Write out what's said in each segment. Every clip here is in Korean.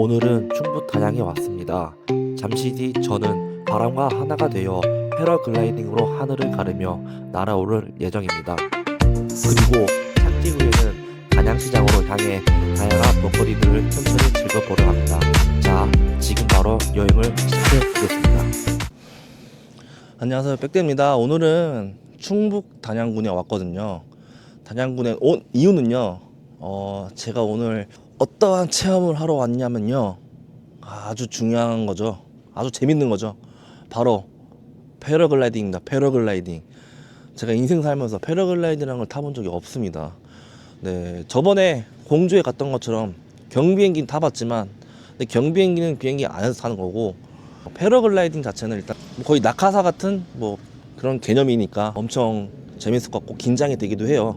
오늘은 충북 단양에 왔습니다. 잠시 뒤 저는 바람과 하나가 되어 패러글라이딩으로 하늘을 가르며 날아오를 예정입니다. 그리고 착지 후에는 단양시장으로 향해 다양한 먹거리들을 천천히 즐겨보려 합니다. 자, 지금 바로 여행을 시작해 보겠습니다. 안녕하세요, 백대입니다. 오늘은 충북 단양군에 왔거든요. 단양군에 온 이유는요. 어, 제가 오늘 어떠한 체험을 하러 왔냐면요. 아주 중요한 거죠. 아주 재밌는 거죠. 바로 패러글라이딩입니다. 패러글라이딩. 제가 인생 살면서 패러글라이딩이라는 걸 타본 적이 없습니다. 네, 저번에 공주에 갔던 것처럼 경비행기는 타봤지만 근데 경비행기는 비행기 안에서 타는 거고 패러글라이딩 자체는 일단 뭐 거의 낙하사 같은 뭐 그런 개념이니까 엄청 재밌을 것 같고 긴장이 되기도 해요.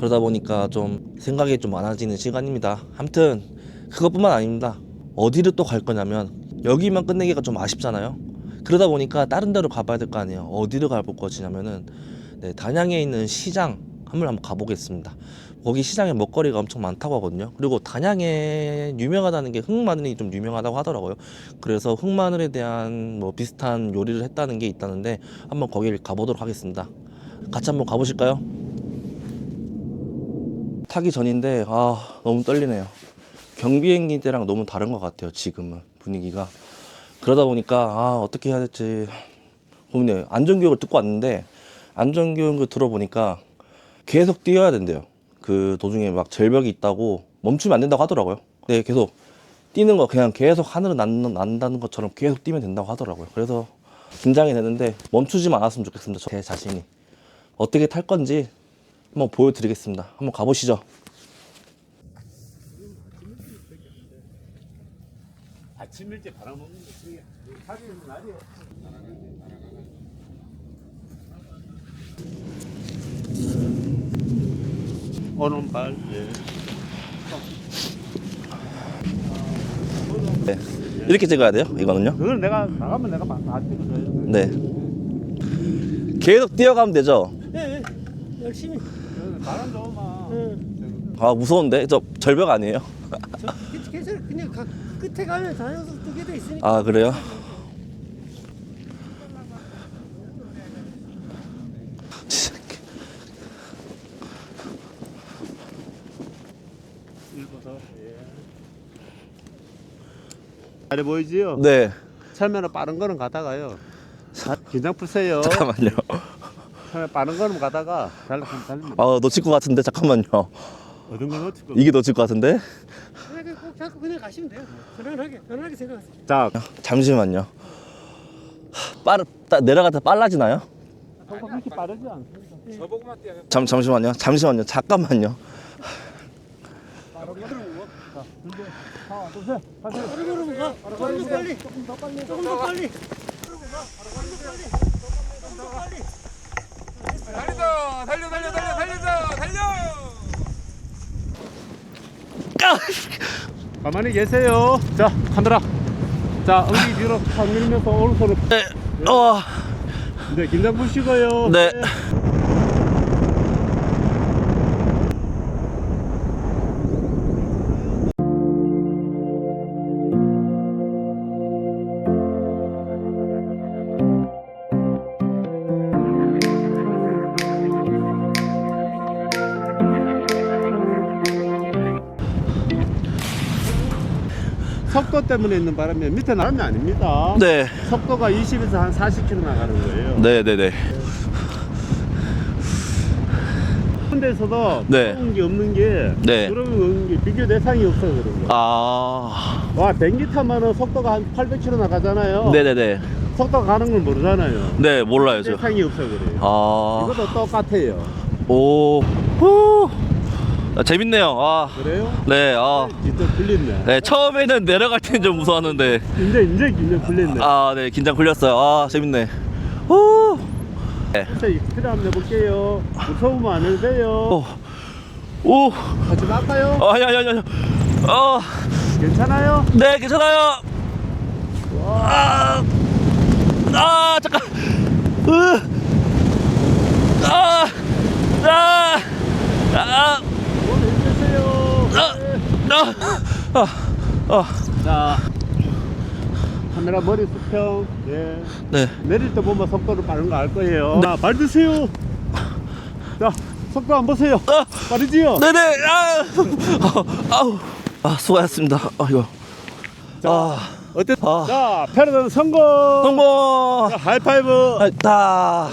그러다 보니까 좀 생각이 좀 많아지는 시간입니다. 아무튼 그것뿐만 아닙니다. 어디를 또 갈 거냐면 여기만 끝내기가 좀 아쉽잖아요. 그러다 보니까 다른 데로 가봐야 될 거 아니에요. 어디를 가볼 것이냐면은 네, 단양에 있는 시장 한번 한번 가보겠습니다. 거기 시장에 먹거리가 엄청 많다고 하거든요. 그리고 단양에 유명하다는 게 흑마늘이 좀 유명하다고 하더라고요. 그래서 흑마늘에 대한 뭐 비슷한 요리를 했다는 게 있다는데 한번 거기를 가보도록 하겠습니다. 같이 한번 가보실까요? 타기 전인데 아 너무 떨리네요. 경비행기 때랑 너무 다른 것 같아요. 지금은 분위기가 그러다 보니까 아 어떻게 해야 될지 고민해요. 안전교육을 듣고 왔는데 안전교육을 들어보니까 계속 뛰어야 된대요. 그 도중에 막 절벽이 있다고 멈추면 안 된다고 하더라고요. 네, 계속 뛰는 거 그냥 계속 하늘을 난, 난다는 것처럼 계속 뛰면 된다고 하더라고요. 그래서 긴장이 되는데 멈추지만 않았으면 좋겠습니다. 제 자신이 어떻게 탈 건지 한번 보여드리겠습니다. 한번 가보시죠. 아침 일찍 바람 먹는 게. 사진은 날이요. 오른발 예. 네. 이렇게 찍어야 돼요? 이거는요? 그걸 내가 나가면 내가 다 찍어줘요. 네. 계속 뛰어가면 되죠? 네, 열심히. 응. 아 무서운데 저 절벽 아니에요? 저 계속 그냥 가, 끝에 가면 자연스럽게 뜨게 돼 있으니까. 아 그래요? 예. 잘해 보이지요? 네. 처음에는 빠른 거는 가다가요. 긴장 푸세요. 잠깐만요. 빠른 거는 가다가 잘 달립니다. 아 놓칠 것 같은데 잠깐만요. 어떤 거 놓칠 거. 이게 놓칠 것 같은데? 편하게 꼭 잡고 그냥 가시면 돼요. 편안하게, 편안하게 생각하세요. 자, 잠시만요. 빠르 따, 때 빨라지나요? 그렇게 빠르지 않습니다. 잠 잠시만요. 잠시만요. 잠깐만요. 하나, 둘, 셋. 가세요. 빠르게 걸으면 가. 조금 더 빨리. 조금 더 빨리. 조금 더 빨리. 달리자 달려 달려 달려 달리자 달려 가만히 계세요. 자, 카메라. 자, 엉덩이 뒤로 탁 밀면서 오른손을 네. 어. 네, 긴장 푸시고요. 네. 속도 때문에 있는 바람이 밑에 나가면 아닙니다. 네. 속도가 20에서 한 40km 나가는 거예요. 네, 네, 네. 그런 데서도 네. 좋은 게 없는 게 네. 그런 없는 게 비교 대상이 없어 그런 거. 아. 와, 비행기 타면은 속도가 한 800km 나가잖아요. 네, 네, 네. 속도 가는 걸 모르잖아요. 네, 몰라요, 저. 대상이 없어 그래요. 아. 이것도 똑같아요. 오. 후. 아, 재밌네요. 아. 그래요? 네, 아. 진짜 풀렸네. 네, 처음에는 내려갈 때는 좀 무서웠는데. 이제 이제 이제 풀렸네. 아, 네, 긴장 풀렸어요. 아, 재밌네. 후. 진짜 익스트라 한번 해볼게요. 무서우면 안 해도 돼요. 오. 오. 하지 말까요? 아니, 아니, 아니, 아니. 어. 괜찮아요? 네, 괜찮아요. 아. 아, 잠깐. 으. 아. 아. 아. 아. 아. 아. 아, 자 카메라 머리 수평 예 네. 내릴 때 보면 속도를 빠른 거 알 거예요 자발 드세요 자 속도 안 보세요 아. 빠르지요 네네. 아, 아우. 아, 수고하셨습니다. 아, 이거. 아, 어때 아. 자 패러던 성공 성공. 자, 하이파이브 아, 다.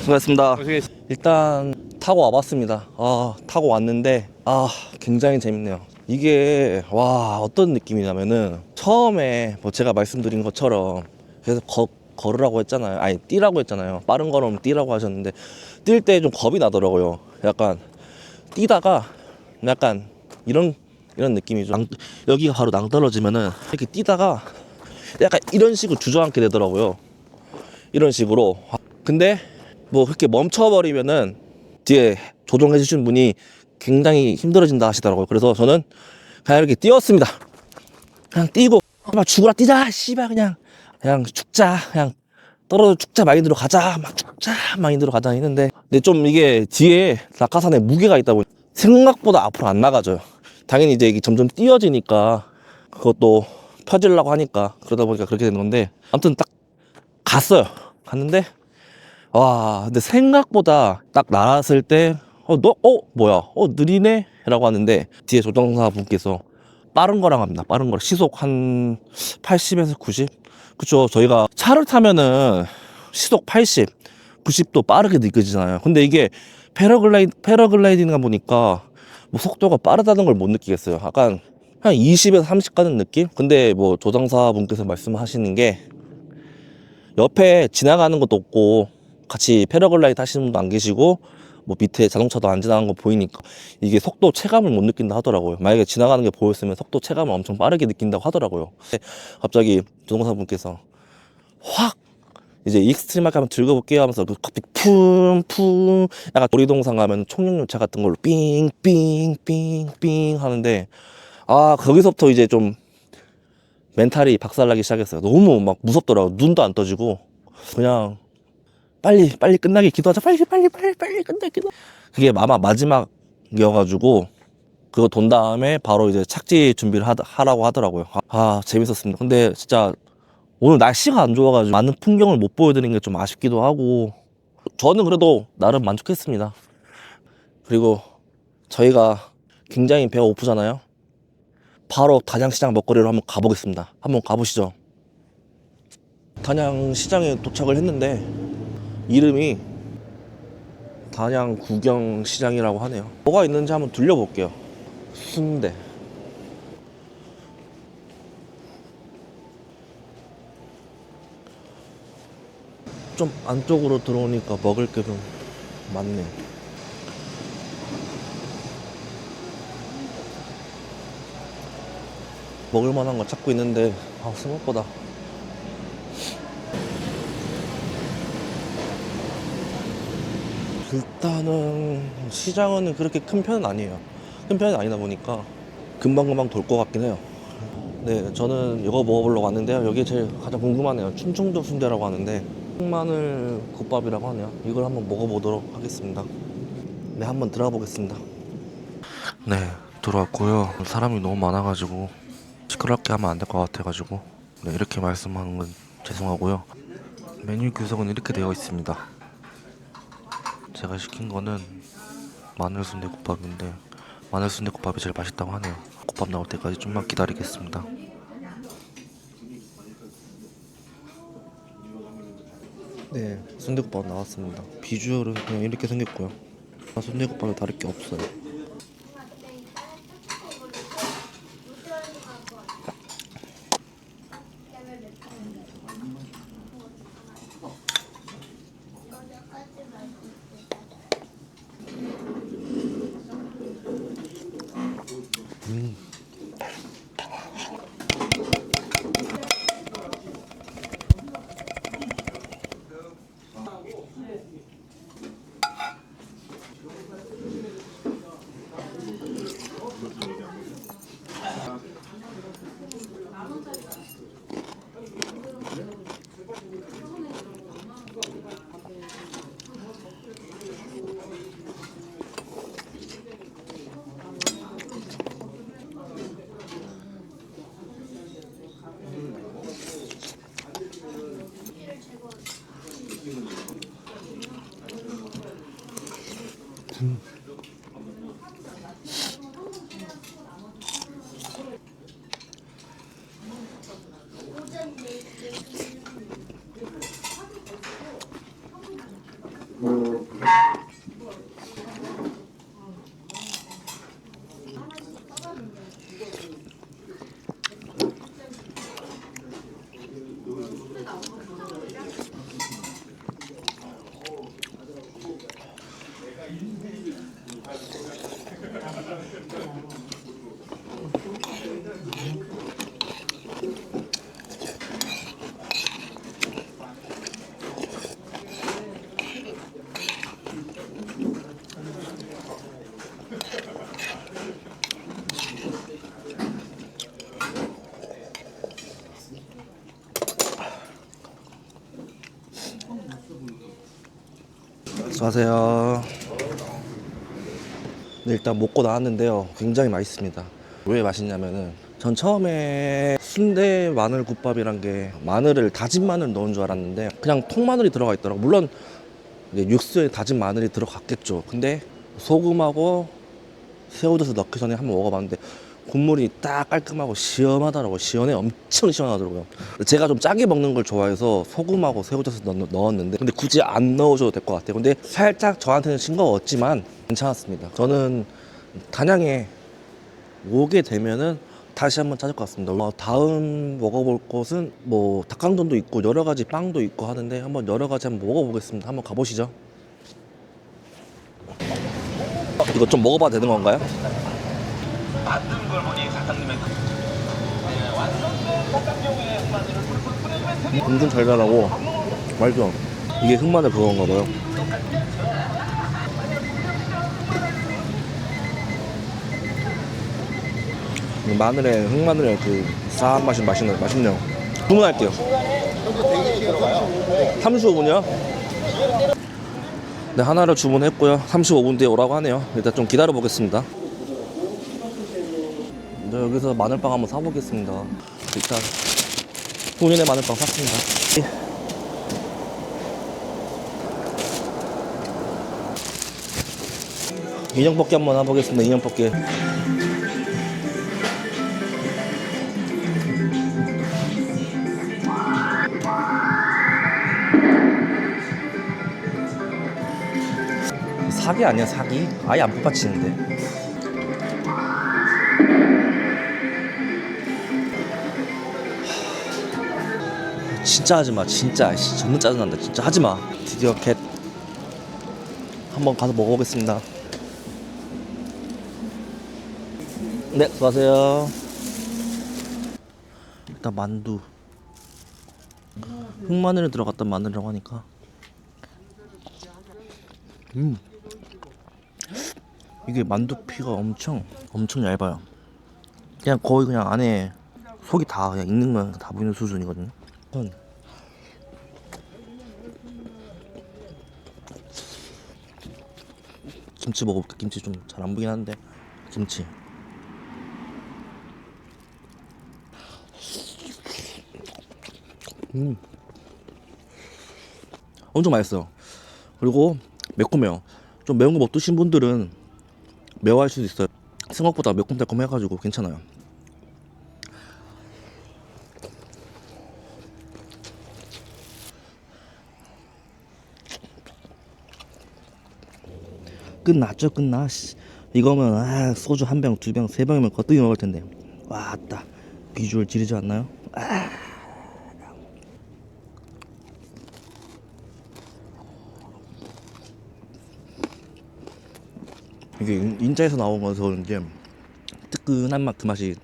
수고하셨습니다. 고생했 일단 타고 와봤습니다. 아, 타고 왔는데 아, 굉장히 재밌네요. 이게 와 어떤 느낌이냐면은 처음에 뭐 제가 말씀드린 것처럼 그래서 거, 걸으라고 했잖아요. 아니 뛰라고 했잖아요. 빠른 걸으면 뛰라고 하셨는데 뛸 때 좀 겁이 나더라고요. 약간 뛰다가 약간 이런 이런 느낌이죠. 낭- 여기가 바로 낭떨어지면은 이렇게 뛰다가 약간 이런 식으로 주저앉게 되더라고요. 이런 식으로. 근데 뭐 그렇게 멈춰버리면은 뒤에 조종해 주신 분이 굉장히 힘들어진다 하시더라고요. 그래서 저는 그냥 이렇게 뛰었습니다. 그냥 뛰고 막 죽으라 뛰자 씨발 그냥 그냥 죽자 그냥 떨어져 죽자 마인드로 가자 막 죽자 마인드로 가자 했는데 근데 좀 이게 뒤에 낙하산에 무게가 있다 보니 생각보다 앞으로 안 나가져요. 당연히 이제 이게 점점 띄어지니까 그것도 펴지려고 하니까 그러다 보니까 그렇게 되는 건데 아무튼 딱 갔어요. 갔는데 와, 근데 생각보다 딱 날았을 때, 어, 너, 어, 뭐야, 어, 느리네? 라고 하는데, 뒤에 조종사 분께서 빠른 거랑 합니다. 빠른 거랑. 시속 한 80에서 90? 그쵸. 저희가 차를 타면은 시속 80, 90도 빠르게 느껴지잖아요. 근데 이게 패러글라이, 패러글라이딩가 보니까 뭐 속도가 빠르다는 걸 못 느끼겠어요. 약간 한 20에서 30 가는 느낌? 근데 뭐 조종사 분께서 말씀하시는 게 옆에 지나가는 것도 없고 같이 패러글라이드 하시는 분도 안 계시고 뭐 밑에 자동차도 안 지나가는 거 보이니까 이게 속도 체감을 못 느낀다 하더라고요. 만약에 지나가는 게 보였으면 속도 체감을 엄청 빠르게 느낀다고 하더라고요. 갑자기 조종사 분께서 확 이제 익스트림하게 한번 즐겨볼게요 하면서 그 갑자기 쿵쿵 약간 놀이동산 가면 총력요차 같은 걸로 삥삥삥삥삥 하는데 아 거기서부터 이제 좀 멘탈이 박살나기 시작했어요. 너무 막 무섭더라고. 눈도 안 떠지고 그냥 빨리 빨리 끝나게 기도하자. 빨리 빨리 빨리 빨리 끝내 기도. 그게 아마 마지막이어가지고 그거 돈 다음에 바로 이제 착지 준비를 하, 하라고 하더라고요. 아, 아, 재밌었습니다. 근데 진짜 오늘 날씨가 안 좋아가지고 많은 풍경을 못 보여드린 게 좀 아쉽기도 하고 저는 그래도 나름 만족했습니다. 그리고 저희가 굉장히 배가 고프잖아요. 바로 단양시장 먹거리로 한번 가보겠습니다. 한번 가보시죠. 단양시장에 도착을 했는데 이름이 단양 구경시장이라고 하네요. 뭐가 있는지 한번 둘려볼게요. 순대. 좀 안쪽으로 들어오니까 먹을 게 좀 많네. 먹을 만한 거 찾고 있는데 아 생각보다 일단은 시장은 그렇게 큰 편은 아니에요. 큰 편은 아니다 보니까 금방금방 돌 것 같긴 해요. 네 저는 이거 먹어보려고 왔는데요. 여기 제일 가장 궁금하네요. 춘중도 순대라고 하는데 마늘 국밥이라고 하네요. 이걸 한번 먹어보도록 하겠습니다. 네 한번 들어가 보겠습니다. 네 들어왔고요. 사람이 너무 많아가지고 시끄럽게 하면 안 될 것 같아가지고 네, 이렇게 말씀하는 건 죄송하고요. 메뉴 구성은 이렇게 되어 있습니다 제가 시킨 거는 마늘 순대국밥인데 마늘 순대국밥이 제일 맛있다고 하네요. 국밥 나올 때까지 좀만 기다리겠습니다. 네 순대국밥 나왔습니다. 비주얼은 그냥 이렇게 생겼고요. 아, 순대국밥에 다를 게 없어요 수고하세요. 네, 일단 먹고 나왔는데요. 굉장히 맛있습니다. 왜 맛있냐면은 전 처음에 순대 마늘 국밥이란 게 마늘을 다진 마늘 넣은 줄 알았는데 그냥 통마늘이 들어가 있더라고. 물론 육수에 다진 마늘이 들어갔겠죠. 근데 소금하고 새우젓을 넣기 전에 한번 먹어봤는데 국물이 딱 깔끔하고 시원하더라고요. 시원해. 엄청 시원하더라고요. 제가 좀 짜게 먹는 걸 좋아해서 소금하고 새우젓을 넣, 넣었는데 근데 굳이 안 넣으셔도 될 것 같아요. 근데 살짝 저한테는 싱거웠지만 괜찮았습니다. 저는 단양에 오게 되면은 다시 한번 찾을 것 같습니다. 어, 다음 먹어볼 곳은 뭐 닭강정도 있고 여러 가지 빵도 있고 하는데 한번 여러 가지 한번 먹어보겠습니다. 한번 가보시죠. 이거 좀 먹어봐도 되는 건가요? 엄청 달달하고 맛있어. 이게 흑마늘 그건가 봐요. 이 마늘에 흑마늘에 그 싸한 맛이 맛있네 맛있네요. 주문할게요. 35분이요? 네 하나를 주문했고요. 35분 뒤에 오라고 하네요. 일단 좀 기다려 보겠습니다. 네, 여기서 마늘빵 한번 사보겠습니다. 일단 본인의 마늘빵 샀습니다. 인형 뽑기 한번 해보겠습니다. 인형 뽑기. 사기 아니야 사기? 아예 안 뽑아치는데. 진짜 하지마. 진짜 씨, 정말 짜증난다. 진짜 하지마. 드디어 겟. 한번 가서 먹어보겠습니다. 네 수고하세요. 일단 만두. 흑마늘이 들어갔던 마늘이라고 하니까. 음. 이게 만두피가 엄청 엄청 얇아요. 그냥 거의 그냥 안에 속이 다 그냥 익는 거다 보이는 수준이거든요 김치 먹어볼게. 김치 좀 잘 안 보긴 하는데 김치. 음, 엄청 맛있어요. 그리고 매콤해요. 좀 매운 거 못 드신 분들은 매워할 수도 있어요. 생각보다 매콤달콤해가지고 괜찮아요. 끝났죠 끝나? 씨. 이거면 아 소주 한 병 두 병 세 병이면 거뜬히 먹을 텐데. 와따. 비주얼 지르지 않나요? 아. 이게 인- 인자에서 나온 거서 그런지 뜨끈한 맛 그 맛이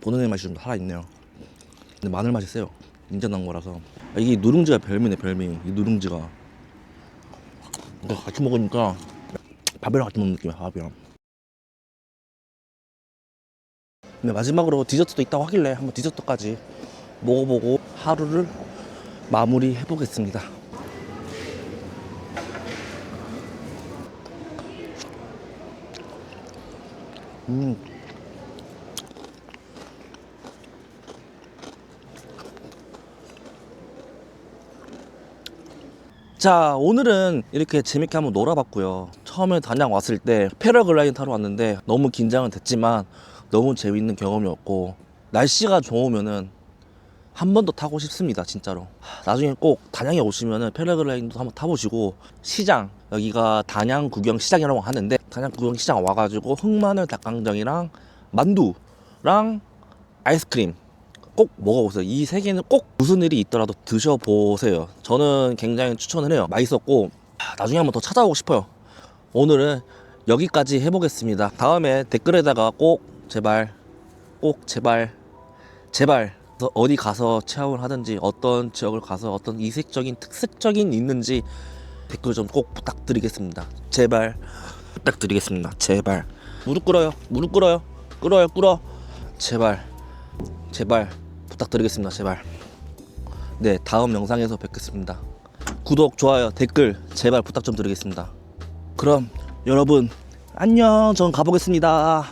보는 애 맛이 좀 살아있네요. 근데 마늘 맛이 세요. 인자 나온 거라서. 아, 이게 누룽지가 별미네 별미. 이 누룽지가. 같이 먹으니까 밥이랑 같이 먹는 느낌이야 밥이랑. 근데 마지막으로 디저트도 있다고 하길래 한번 디저트까지 먹어보고 하루를 마무리 해보겠습니다. 음. 자 오늘은 이렇게 재밌게 한번 놀아봤고요 처음에 단양 왔을 때 패러글라이딩 타러 왔는데 너무 긴장은 됐지만 너무 재밌는 경험이었고 날씨가 좋으면은 한 번 더 타고 싶습니다 진짜로. 하, 나중에 꼭 단양에 오시면은 패러글라이딩도 한번 타보시고 시장 여기가 단양 구경 시장이라고 하는데 단양 구경 시장 와가지고 흑마늘 닭강정이랑 만두랑 아이스크림 꼭 먹어보세요. 이 세 개는 꼭 무슨 일이 있더라도 드셔보세요. 저는 굉장히 추천을 해요. 맛있었고 하, 나중에 한번 더 찾아오고 싶어요 오늘은 여기까지 해보겠습니다 다음에 댓글에다가 꼭 제발 꼭 제발 제발 어디 가서 체험을 하든지 어떤 지역을 가서 어떤 이색적인 특색적인 있는지 댓글 좀 꼭 부탁드리겠습니다. 제발 부탁드리겠습니다. 제발 무릎 꿇어요. 무릎 꿇어요. 꿇어요. 꿇어. 제발 제발 부탁드리겠습니다. 제발. 네 다음 영상에서 뵙겠습니다. 구독 좋아요 댓글 제발 부탁 좀 드리겠습니다. 그럼 여러분 안녕. 전 가보겠습니다.